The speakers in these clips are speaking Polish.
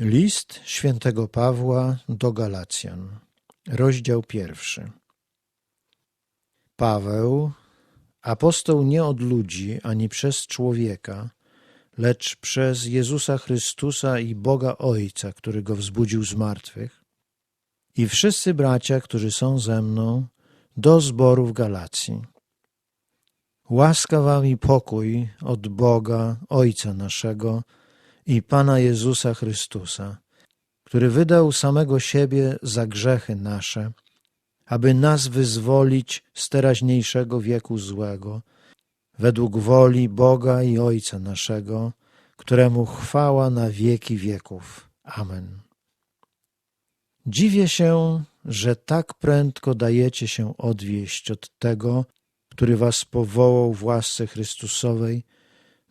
List świętego Pawła do Galacjan, rozdział pierwszy. Paweł, apostoł nie od ludzi ani przez człowieka, lecz przez Jezusa Chrystusa i Boga Ojca, który go wzbudził z martwych, i wszyscy bracia, którzy są ze mną, do zboru w Galacji. Łaska wam i pokój od Boga, Ojca naszego i Pana Jezusa Chrystusa, który wydał samego siebie za grzechy nasze, aby nas wyzwolić z teraźniejszego wieku złego, według woli Boga i Ojca naszego, któremu chwała na wieki wieków. Amen. Dziwię się, że tak prędko dajecie się odwieść od tego, który was powołał w łasce Chrystusowej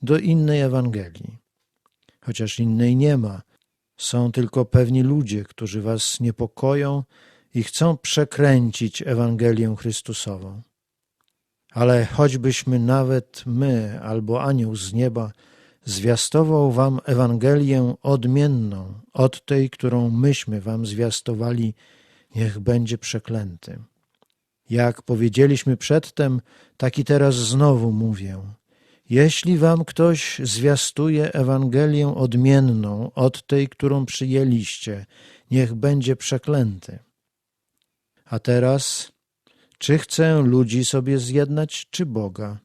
do innej Ewangelii. Chociaż innej nie ma, są tylko pewni ludzie, którzy was niepokoją i chcą przekręcić Ewangelię Chrystusową. Ale choćbyśmy nawet my albo anioł z nieba zwiastował wam Ewangelię odmienną od tej, którą myśmy wam zwiastowali, niech będzie przeklęty. Jak powiedzieliśmy przedtem, tak i teraz znowu mówię. Jeśli wam ktoś zwiastuje Ewangelię odmienną od tej, którą przyjęliście, niech będzie przeklęty. A teraz, czy chcę ludzi sobie zjednać, czy Boga?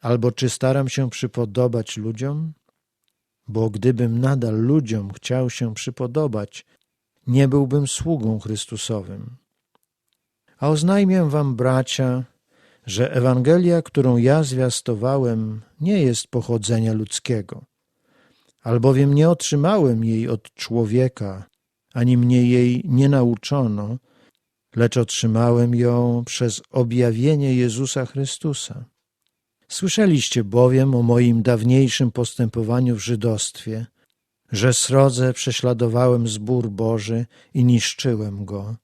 Albo czy staram się przypodobać ludziom? Bo gdybym nadal ludziom chciał się przypodobać, nie byłbym sługą Chrystusowym. A oznajmię wam, bracia, że Ewangelia, którą ja zwiastowałem, nie jest pochodzenia ludzkiego, albowiem nie otrzymałem jej od człowieka, ani mnie jej nie nauczono, lecz otrzymałem ją przez objawienie Jezusa Chrystusa. Słyszeliście bowiem o moim dawniejszym postępowaniu w żydostwie, że srodze prześladowałem zbór Boży i niszczyłem go,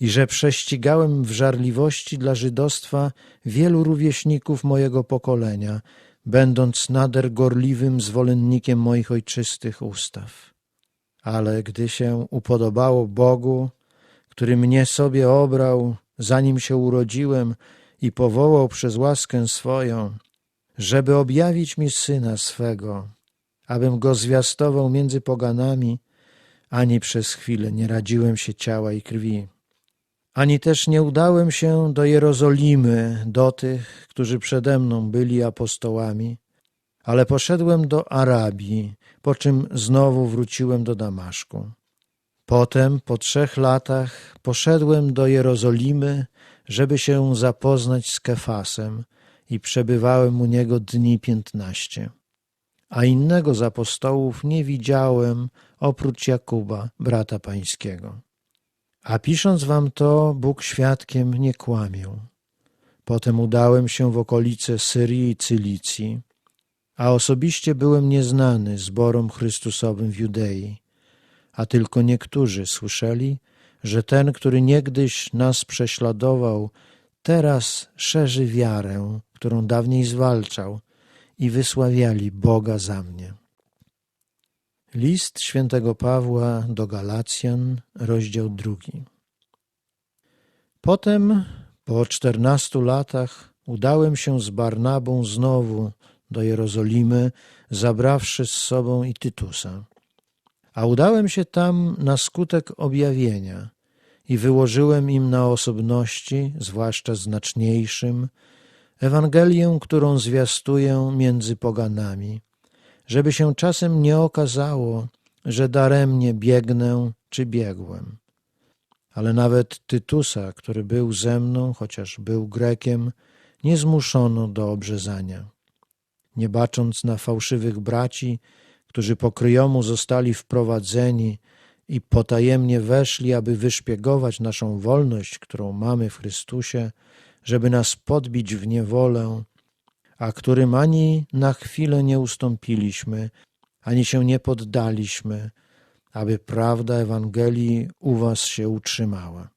i że prześcigałem w żarliwości dla żydostwa wielu rówieśników mojego pokolenia, będąc nader gorliwym zwolennikiem moich ojczystych ustaw. Ale gdy się upodobało Bogu, który mnie sobie obrał, zanim się urodziłem i powołał przez łaskę swoją, żeby objawić mi Syna swego, abym go zwiastował między poganami, ani przez chwilę nie radziłem się ciała i krwi ani też nie udałem się do Jerozolimy, do tych, którzy przede mną byli apostołami, ale poszedłem do Arabii, po czym znowu wróciłem do Damaszku. Potem, po trzech latach, poszedłem do Jerozolimy, żeby się zapoznać z Kefasem i przebywałem u niego dni piętnaście. A innego z apostołów nie widziałem oprócz Jakuba, brata pańskiego. A pisząc wam to, Bóg świadkiem nie kłamię. Potem udałem się w okolice Syrii i Cylicji, a osobiście byłem nieznany zborom Chrystusowym w Judei, a tylko niektórzy słyszeli, że ten, który niegdyś nas prześladował, teraz szerzy wiarę, którą dawniej zwalczał i wysławiali Boga za mnie. List świętego Pawła do Galacjan, rozdział drugi. Potem, po czternastu latach, udałem się z Barnabą znowu do Jerozolimy, zabrawszy z sobą i Tytusa. A udałem się tam na skutek objawienia i wyłożyłem im na osobności, zwłaszcza znaczniejszym, Ewangelię, którą zwiastuję między poganami – żeby się czasem nie okazało, że daremnie biegnę czy biegłem. Ale nawet Tytusa, który był ze mną, chociaż był Grekiem, nie zmuszono do obrzezania. Nie bacząc na fałszywych braci, którzy pokryjomu zostali wprowadzeni i potajemnie weszli, aby wyszpiegować naszą wolność, którą mamy w Chrystusie, żeby nas podbić w niewolę, a którym ani na chwilę nie ustąpiliśmy, ani się nie poddaliśmy, aby prawda Ewangelii u was się utrzymała.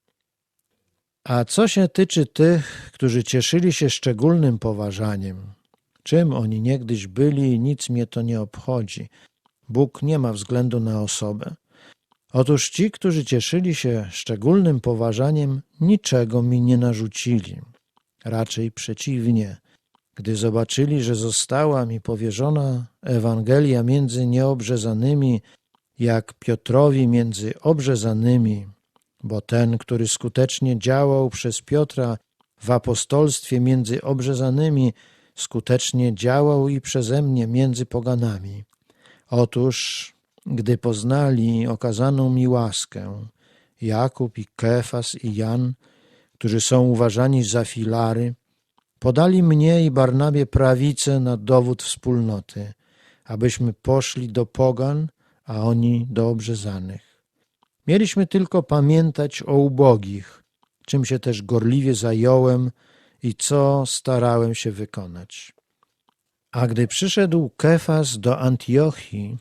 A co się tyczy tych, którzy cieszyli się szczególnym poważaniem, czym oni niegdyś byli, nic mnie to nie obchodzi, Bóg nie ma względu na osobę. Otóż ci, którzy cieszyli się szczególnym poważaniem, niczego mi nie narzucili. Raczej przeciwnie. Gdy zobaczyli, że została mi powierzona Ewangelia między nieobrzezanymi, jak Piotrowi między obrzezanymi, bo ten, który skutecznie działał przez Piotra w apostolstwie między obrzezanymi, skutecznie działał i przeze mnie między poganami. Otóż, gdy poznali okazaną mi łaskę, Jakub i Kefas i Jan, którzy są uważani za filary, podali mnie i Barnabie prawicę na dowód wspólnoty, abyśmy poszli do pogan, a oni do obrzezanych. Mieliśmy tylko pamiętać o ubogich, czym się też gorliwie zająłem i co starałem się wykonać. A gdy przyszedł Kefas do Antiochii,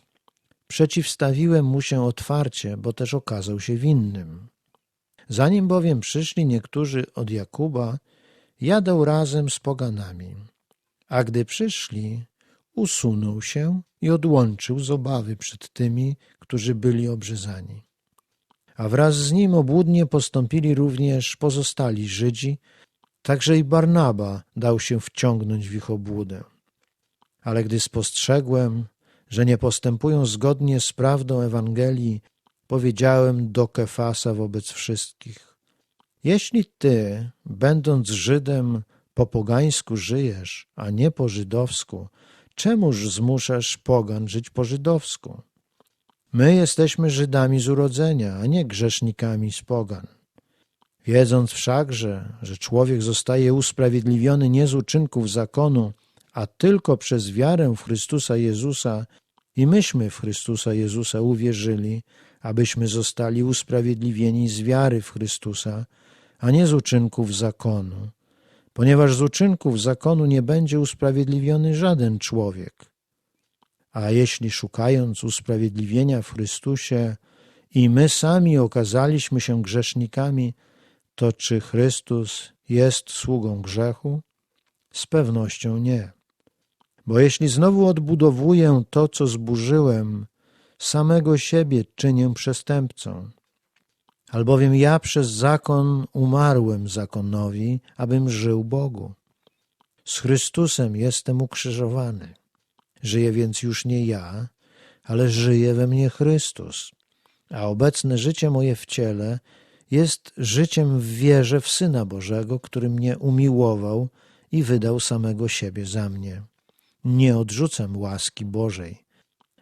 przeciwstawiłem mu się otwarcie, bo też okazał się winnym. Zanim bowiem przyszli niektórzy od Jakuba, jadał razem z poganami. A gdy przyszli, usunął się i odłączył z obawy przed tymi, którzy byli obrzezani. A wraz z nim obłudnie postąpili również pozostali Żydzi, także i Barnaba dał się wciągnąć w ich obłudę. Ale gdy spostrzegłem, że nie postępują zgodnie z prawdą Ewangelii, powiedziałem do Kefasa wobec wszystkich: Jeśli ty, będąc Żydem, po pogańsku żyjesz, a nie po żydowsku, czemuż zmuszasz pogan żyć po żydowsku? My jesteśmy Żydami z urodzenia, a nie grzesznikami z pogan. Wiedząc wszakże, że człowiek zostaje usprawiedliwiony nie z uczynków zakonu, a tylko przez wiarę w Chrystusa Jezusa, i myśmy w Chrystusa Jezusa uwierzyli, abyśmy zostali usprawiedliwieni z wiary w Chrystusa, a nie z uczynków zakonu, ponieważ z uczynków zakonu nie będzie usprawiedliwiony żaden człowiek. A jeśli szukając usprawiedliwienia w Chrystusie i my sami okazaliśmy się grzesznikami, to czy Chrystus jest sługą grzechu? Z pewnością nie. Bo jeśli znowu odbudowuję to, co zburzyłem, samego siebie czynię przestępcą. Albowiem ja przez zakon umarłem zakonowi, abym żył Bogu. Z Chrystusem jestem ukrzyżowany. Żyję więc już nie ja, ale żyje we mnie Chrystus. A obecne życie moje w ciele jest życiem w wierze w Syna Bożego, który mnie umiłował i wydał samego siebie za mnie. Nie odrzucam łaski Bożej,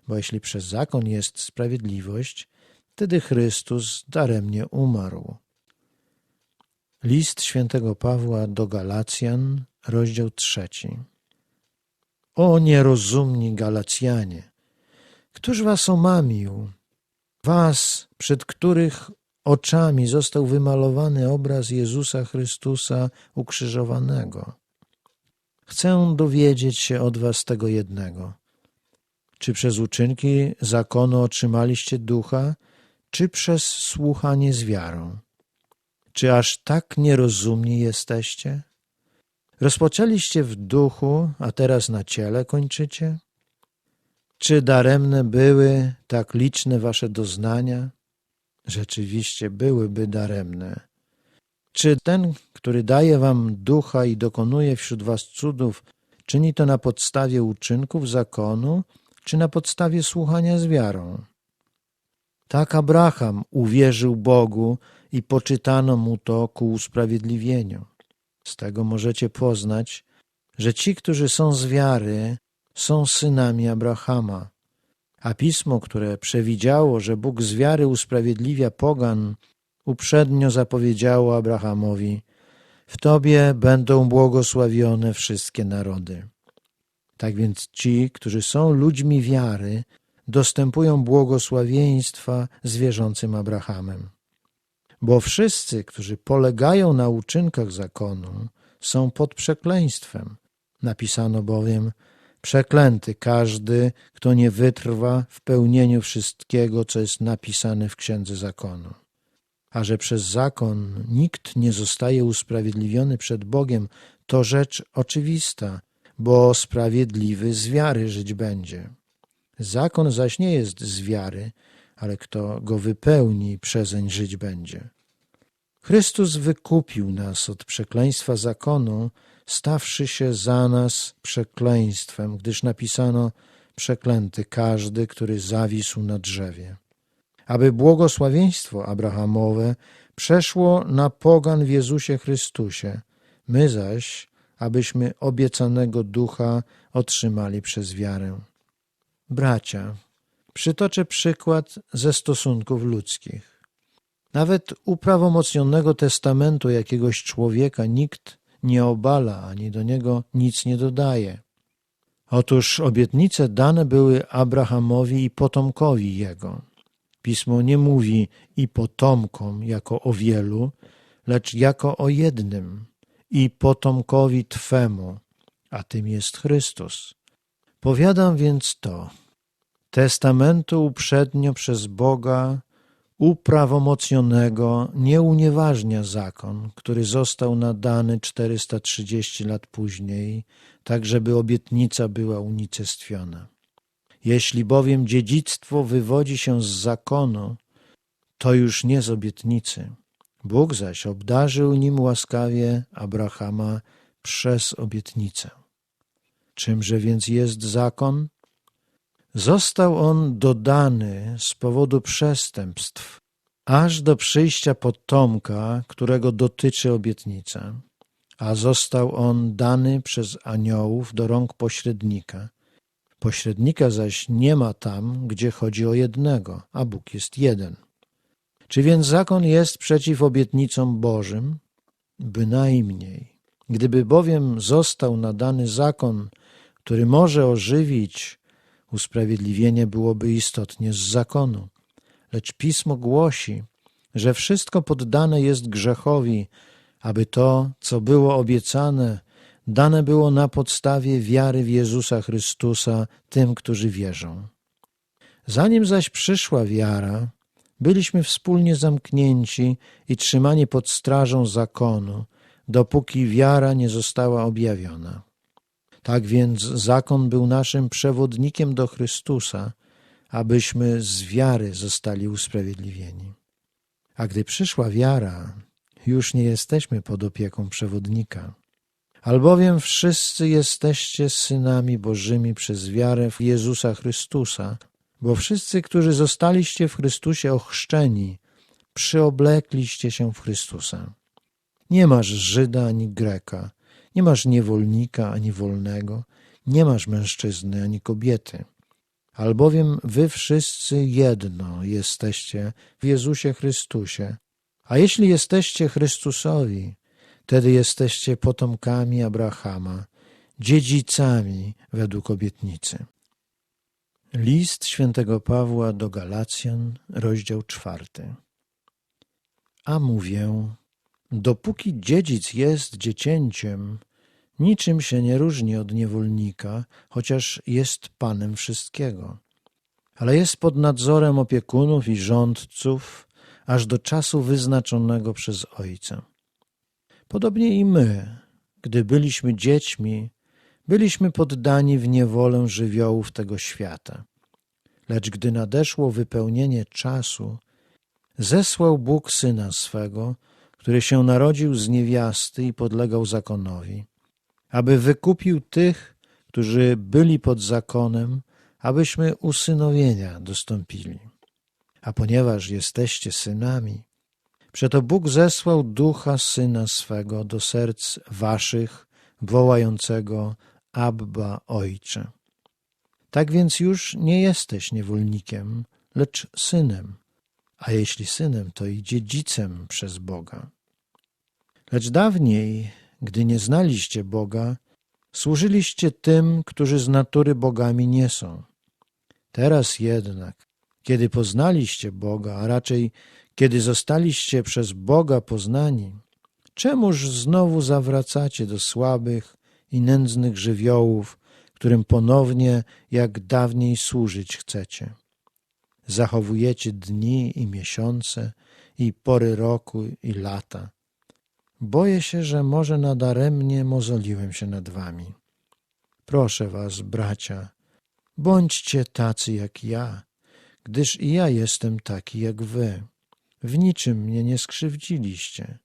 bo jeśli przez zakon jest sprawiedliwość, wtedy Chrystus daremnie umarł. List świętego Pawła do Galacjan, rozdział trzeci. O nierozumni Galacjanie! Któż was omamił? Was, przed których oczami został wymalowany obraz Jezusa Chrystusa ukrzyżowanego. Chcę dowiedzieć się od was tego jednego. Czy przez uczynki zakonu otrzymaliście ducha, czy przez słuchanie z wiarą? Czy aż tak nierozumni jesteście? Rozpoczęliście w duchu, a teraz na ciele kończycie? Czy daremne były tak liczne wasze doznania? Rzeczywiście byłyby daremne. Czy ten, który daje wam ducha i dokonuje wśród was cudów, czyni to na podstawie uczynków zakonu, czy na podstawie słuchania z wiarą? Tak Abraham uwierzył Bogu i poczytano mu to ku usprawiedliwieniu. Z tego możecie poznać, że ci, którzy są z wiary, są synami Abrahama. A pismo, które przewidziało, że Bóg z wiary usprawiedliwia pogan, uprzednio zapowiedziało Abrahamowi: W tobie będą błogosławione wszystkie narody. Tak więc ci, którzy są ludźmi wiary, dostępują błogosławieństwa z wierzącym Abrahamem. Bo wszyscy, którzy polegają na uczynkach zakonu, są pod przekleństwem. Napisano bowiem: Przeklęty każdy, kto nie wytrwa w pełnieniu wszystkiego, co jest napisane w księdze zakonu. A że przez zakon nikt nie zostaje usprawiedliwiony przed Bogiem, to rzecz oczywista, bo sprawiedliwy z wiary żyć będzie. Zakon zaś nie jest z wiary, ale kto go wypełni, przezeń żyć będzie. Chrystus wykupił nas od przekleństwa zakonu, stawszy się za nas przekleństwem, gdyż napisano przeklęty każdy, który zawisł na drzewie. Aby błogosławieństwo Abrahamowe przeszło na pogan w Jezusie Chrystusie, my zaś, abyśmy obiecanego ducha otrzymali przez wiarę. Bracia, przytoczę przykład ze stosunków ludzkich. Nawet uprawomocnionego testamentu jakiegoś człowieka nikt nie obala ani do niego nic nie dodaje. Otóż obietnice dane były Abrahamowi i potomkowi jego. Pismo nie mówi i potomkom jako o wielu, lecz jako o jednym i potomkowi Twemu, a tym jest Chrystus. Powiadam więc to. Testamentu uprzednio przez Boga uprawomocnionego nie unieważnia zakon, który został nadany 430 lat później, tak żeby obietnica była unicestwiona. Jeśli bowiem dziedzictwo wywodzi się z zakonu, to już nie z obietnicy. Bóg zaś obdarzył nim łaskawie Abrahama przez obietnicę. Czymże więc jest zakon? Został on dodany z powodu przestępstw, aż do przyjścia potomka, którego dotyczy obietnica, a został on dany przez aniołów do rąk pośrednika. Pośrednika zaś nie ma tam, gdzie chodzi o jednego, a Bóg jest jeden. Czy więc zakon jest przeciw obietnicom Bożym? Bynajmniej. Gdyby bowiem został nadany zakon, który może ożywić, usprawiedliwienie byłoby istotnie z zakonu. Lecz pismo głosi, że wszystko poddane jest grzechowi, aby to, co było obiecane, dane było na podstawie wiary w Jezusa Chrystusa tym, którzy wierzą. Zanim zaś przyszła wiara, byliśmy wspólnie zamknięci i trzymani pod strażą zakonu, dopóki wiara nie została objawiona. Tak więc zakon był naszym przewodnikiem do Chrystusa, abyśmy z wiary zostali usprawiedliwieni. A gdy przyszła wiara, już nie jesteśmy pod opieką przewodnika. Albowiem wszyscy jesteście synami Bożymi przez wiarę w Jezusa Chrystusa, bo wszyscy, którzy zostaliście w Chrystusie ochrzczeni, przyoblekliście się w Chrystusa. Nie masz Żyda ani Greka, nie masz niewolnika ani wolnego, nie masz mężczyzny ani kobiety. Albowiem wy wszyscy jedno jesteście w Jezusie Chrystusie. A jeśli jesteście Chrystusowi, wtedy jesteście potomkami Abrahama, dziedzicami według obietnicy. List świętego Pawła do Galacjan, rozdział czwarty. A mówię, dopóki dziedzic jest dziecięciem, niczym się nie różni od niewolnika, chociaż jest panem wszystkiego. Ale jest pod nadzorem opiekunów i rządców, aż do czasu wyznaczonego przez Ojca. Podobnie i my, gdy byliśmy dziećmi, byliśmy poddani w niewolę żywiołów tego świata. Lecz gdy nadeszło wypełnienie czasu, zesłał Bóg Syna swego, który się narodził z niewiasty i podlegał zakonowi, aby wykupił tych, którzy byli pod zakonem, abyśmy usynowienia dostąpili. A ponieważ jesteście synami, przeto Bóg zesłał ducha Syna swego do serc waszych, wołającego Abba Ojcze. Tak więc już nie jesteś niewolnikiem, lecz synem, a jeśli synem, to i dziedzicem przez Boga. Lecz dawniej, gdy nie znaliście Boga, służyliście tym, którzy z natury bogami nie są. Teraz jednak, kiedy poznaliście Boga, a raczej kiedy zostaliście przez Boga poznani, czemuż znowu zawracacie do słabych i nędznych żywiołów, którym ponownie jak dawniej służyć chcecie? Zachowujecie dni i miesiące, i pory roku, i lata. Boję się, że może nadaremnie mozoliłem się nad wami. Proszę was, bracia, Bądźcie tacy jak ja, gdyż i ja jestem taki jak wy. W niczym mnie nie skrzywdziliście.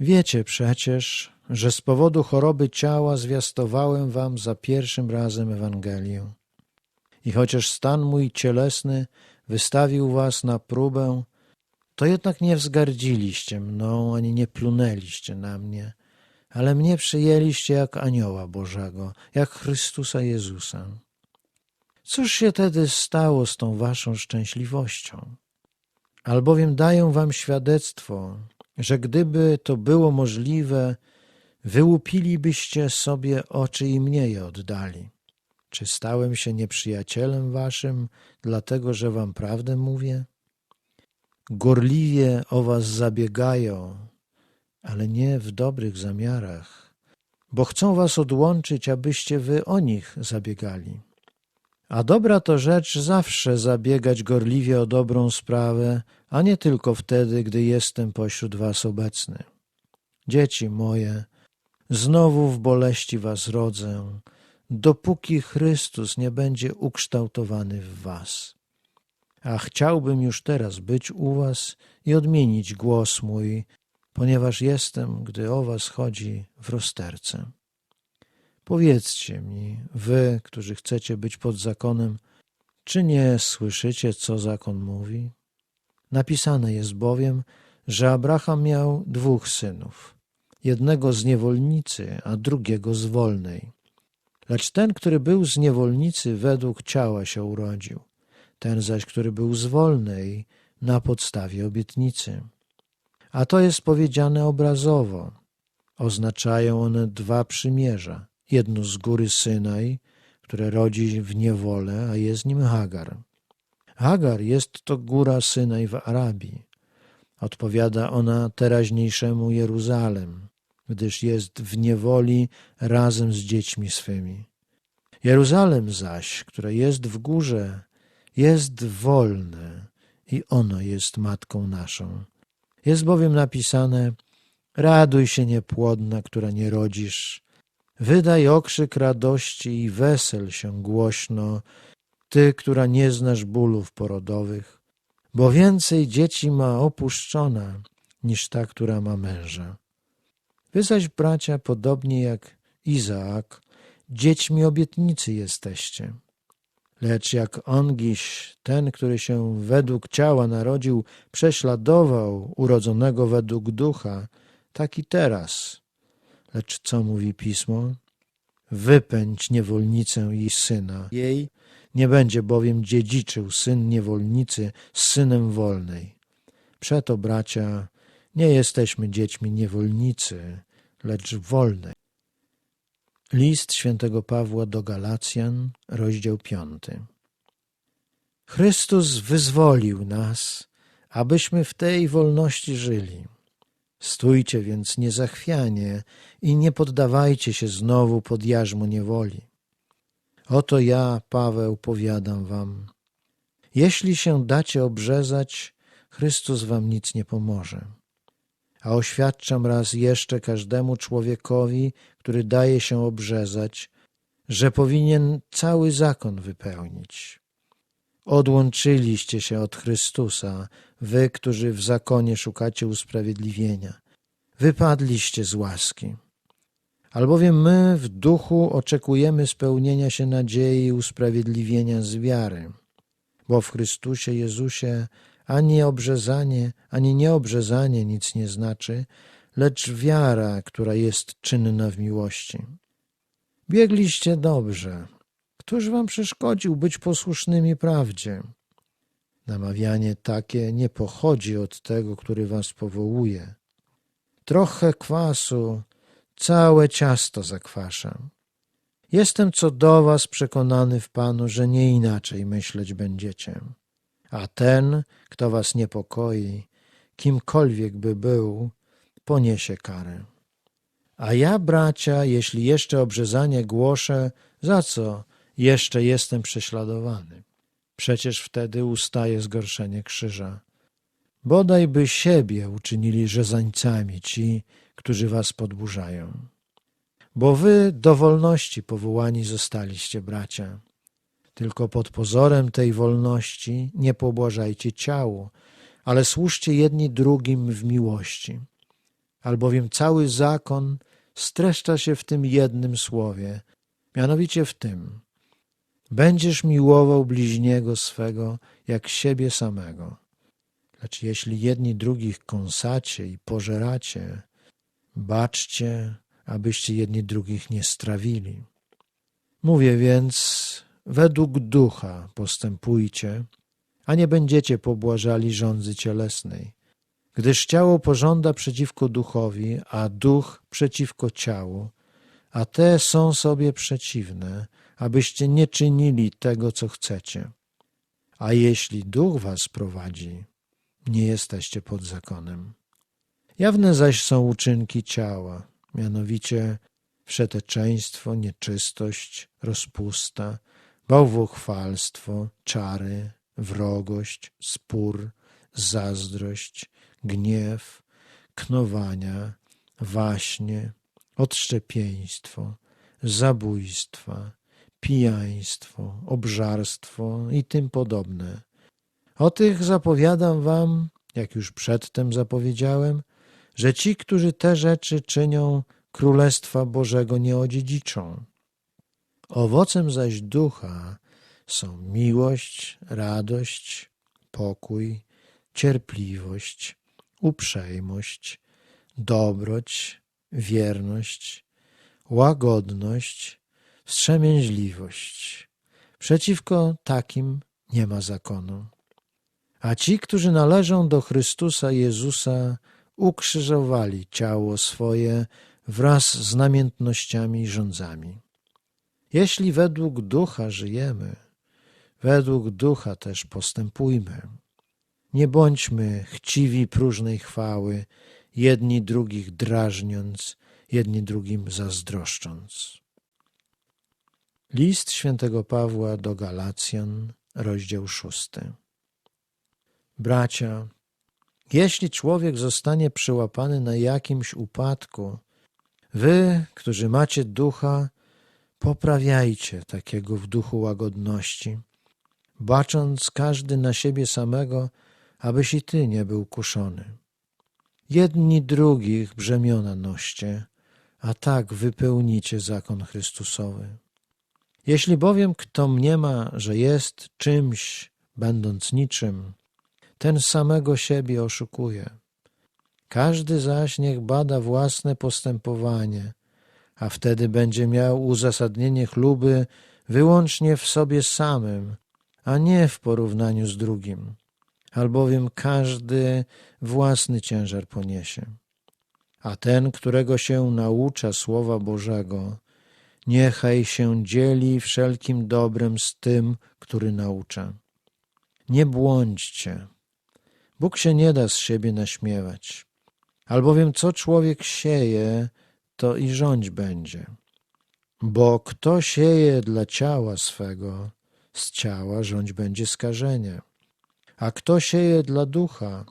Wiecie przecież, że z powodu choroby ciała zwiastowałem wam za pierwszym razem Ewangelię. I chociaż stan mój cielesny wystawił was na próbę, to jednak nie wzgardziliście mną, ani nie plunęliście na mnie, ale mnie przyjęliście jak anioła Bożego, jak Chrystusa Jezusa. Cóż się tedy stało z tą waszą szczęśliwością? Albowiem daję wam świadectwo, że gdyby to było możliwe, wyłupilibyście sobie oczy i mnie je oddali. Czy stałem się nieprzyjacielem waszym, dlatego że wam prawdę mówię? Gorliwie o was zabiegają, ale nie w dobrych zamiarach, bo chcą was odłączyć, abyście wy o nich zabiegali. A dobra to rzecz zawsze zabiegać gorliwie o dobrą sprawę, a nie tylko wtedy, gdy jestem pośród was obecny. Dzieci moje, znowu w boleści was rodzę, dopóki Chrystus nie będzie ukształtowany w was. A chciałbym już teraz być u was i odmienić głos mój, ponieważ jestem, gdy o was chodzi, w rozterce. Powiedzcie mi, wy, którzy chcecie być pod zakonem, czy nie słyszycie, co zakon mówi? Napisane jest bowiem, że Abraham miał dwóch synów, jednego z niewolnicy, a drugiego z wolnej. Lecz ten, który był z niewolnicy, według ciała się urodził, ten zaś, który był z wolnej, na podstawie obietnicy. A to jest powiedziane obrazowo. Oznaczają one dwa przymierza. Jedno z góry Synaj, które rodzi w niewolę, a jest nim Hagar. Hagar jest to góra Synaj w Arabii. Odpowiada ona teraźniejszemu Jeruzalem, gdyż jest w niewoli razem z dziećmi swymi. Jeruzalem zaś, które jest w górze, jest wolne i ono jest matką naszą. Jest bowiem napisane: Raduj się, niepłodna, która nie rodzisz. Wydaj okrzyk radości i wesel się głośno, ty, która nie znasz bólów porodowych, bo więcej dzieci ma opuszczona niż ta, która ma męża. Wy zaś, bracia, podobnie jak Izaak, dziećmi obietnicy jesteście. Lecz jak ongiś, ten, który się według ciała narodził, prześladował urodzonego według ducha, tak i teraz. Lecz co mówi pismo? Wypędź niewolnicę i syna jej, nie będzie bowiem dziedziczył syn niewolnicy z synem wolnej. Przeto, bracia, nie jesteśmy dziećmi niewolnicy, lecz wolnej. List świętego Pawła do Galacjan, rozdział piąty. Chrystus wyzwolił nas, abyśmy w tej wolności żyli. Stójcie więc niezachwianie i nie poddawajcie się znowu pod jarzmo niewoli. Oto ja, Paweł, powiadam wam. Jeśli się dacie obrzezać, Chrystus wam nic nie pomoże. A oświadczam raz jeszcze każdemu człowiekowi, który daje się obrzezać, że powinien cały zakon wypełnić. Odłączyliście się od Chrystusa, wy, którzy w zakonie szukacie usprawiedliwienia. Wypadliście z łaski. Albowiem my w duchu oczekujemy spełnienia się nadziei usprawiedliwienia z wiary, bo w Chrystusie Jezusie ani obrzezanie, ani nieobrzezanie nic nie znaczy, lecz wiara, która jest czynna w miłości. Biegliście dobrze. Któż wam przeszkodził być posłusznymi prawdzie? Namawianie takie nie pochodzi od tego, który was powołuje. Trochę kwasu całe ciasto zakwasza. Jestem co do was przekonany w Panu, że nie inaczej myśleć będziecie. A ten, kto was niepokoi, kimkolwiek by był, poniesie karę. A ja, bracia, jeśli jeszcze obrzezanie głoszę, za co jeszcze jestem prześladowany? Przecież wtedy ustaje zgorszenie krzyża. Bodaj by siebie uczynili rzezańcami ci, którzy was podburzają. Bo wy do wolności powołani zostaliście, bracia. Tylko pod pozorem tej wolności nie pobłażajcie ciału, ale służcie jedni drugim w miłości. Albowiem cały zakon streszcza się w tym jednym słowie, mianowicie w tym: Będziesz miłował bliźniego swego jak siebie samego. Lecz jeśli jedni drugich kąsacie i pożeracie, baczcie, abyście jedni drugich nie strawili. Mówię więc, według ducha postępujcie, a nie będziecie pobłażali rządzy cielesnej. Gdyż ciało pożąda przeciwko duchowi, a duch przeciwko ciału, a te są sobie przeciwne, abyście nie czynili tego, co chcecie. A jeśli duch was prowadzi, nie jesteście pod zakonem. Jawne zaś są uczynki ciała, mianowicie wszeteczeństwo, nieczystość, rozpusta, bałwochwalstwo, czary, wrogość, spór, zazdrość, gniew, knowania, waśnie, odszczepieństwo, zabójstwa, pijaństwo, obżarstwo i tym podobne. O tych zapowiadam wam, jak już przedtem zapowiedziałem, że ci, którzy te rzeczy czynią, Królestwa Bożego nie odziedziczą. Owocem zaś ducha są miłość, radość, pokój, cierpliwość, uprzejmość, dobroć, wierność, łagodność, wstrzemięźliwość. Przeciwko takim nie ma zakonu. A ci, którzy należą do Chrystusa Jezusa, ukrzyżowali ciało swoje wraz z namiętnościami i rządzami. Jeśli według ducha żyjemy, według ducha też postępujmy. Nie bądźmy chciwi próżnej chwały, jedni drugich drażniąc, jedni drugim zazdroszcząc. List świętego Pawła do Galacjan, rozdział szósty. Bracia, jeśli człowiek zostanie przyłapany na jakimś upadku, wy, którzy macie ducha, poprawiajcie takiego w duchu łagodności, bacząc każdy na siebie samego, abyś i ty nie był kuszony. Jedni drugich brzemiona noście, a tak wypełnicie zakon Chrystusowy. Jeśli bowiem kto mniema, że jest czymś, będąc niczym, ten samego siebie oszukuje. Każdy zaś niech bada własne postępowanie, a wtedy będzie miał uzasadnienie chluby wyłącznie w sobie samym, a nie w porównaniu z drugim, albowiem każdy własny ciężar poniesie. A ten, którego się naucza Słowa Bożego, niechaj się dzieli wszelkim dobrem z tym, który naucza. Nie błądźcie. Bóg się nie da z siebie naśmiewać, albowiem co człowiek sieje, to i rządź będzie. Bo kto sieje dla ciała swego, z ciała rządź będzie skażenie. A kto sieje dla ducha,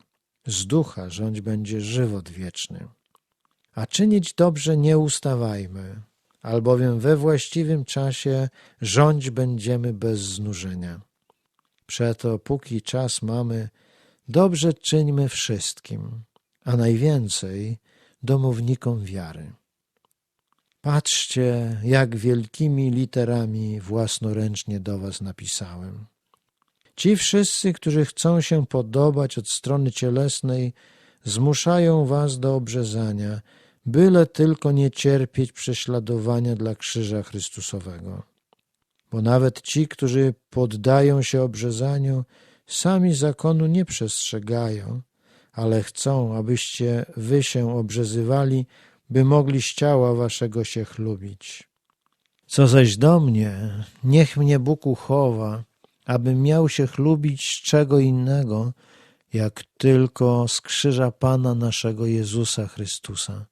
z ducha rządź będzie żywot wieczny. A czynić dobrze nie ustawajmy, albowiem we właściwym czasie rządź będziemy bez znużenia. Przeto póki czas mamy, dobrze czyńmy wszystkim, a najwięcej domownikom wiary. Patrzcie, jak wielkimi literami własnoręcznie do was napisałem. Ci wszyscy, którzy chcą się podobać od strony cielesnej, zmuszają was do obrzezania, byle tylko nie cierpieć prześladowania dla krzyża Chrystusowego. Bo nawet ci, którzy poddają się obrzezaniu, sami zakonu nie przestrzegają, ale chcą, abyście wy się obrzezywali, by mogli z ciała waszego się chlubić. Co zaś do mnie, niech mnie Bóg uchowa, abym miał się chlubić z czego innego, jak tylko z krzyża Pana naszego Jezusa Chrystusa,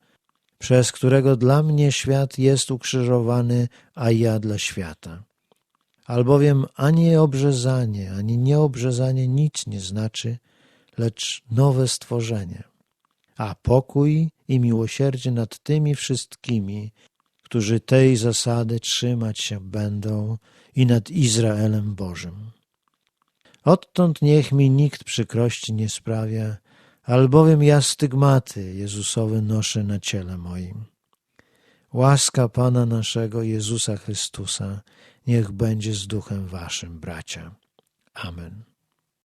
przez którego dla mnie świat jest ukrzyżowany, a ja dla świata. Albowiem ani obrzezanie, ani nieobrzezanie nic nie znaczy, lecz nowe stworzenie. A pokój i miłosierdzie nad tymi wszystkimi, którzy tej zasady trzymać się będą i nad Izraelem Bożym. Odtąd niech mi nikt przykrości nie sprawia, albowiem ja stygmaty Jezusowe noszę na ciele moim. Łaska Pana naszego Jezusa Chrystusa niech będzie z duchem waszym, bracia. Amen.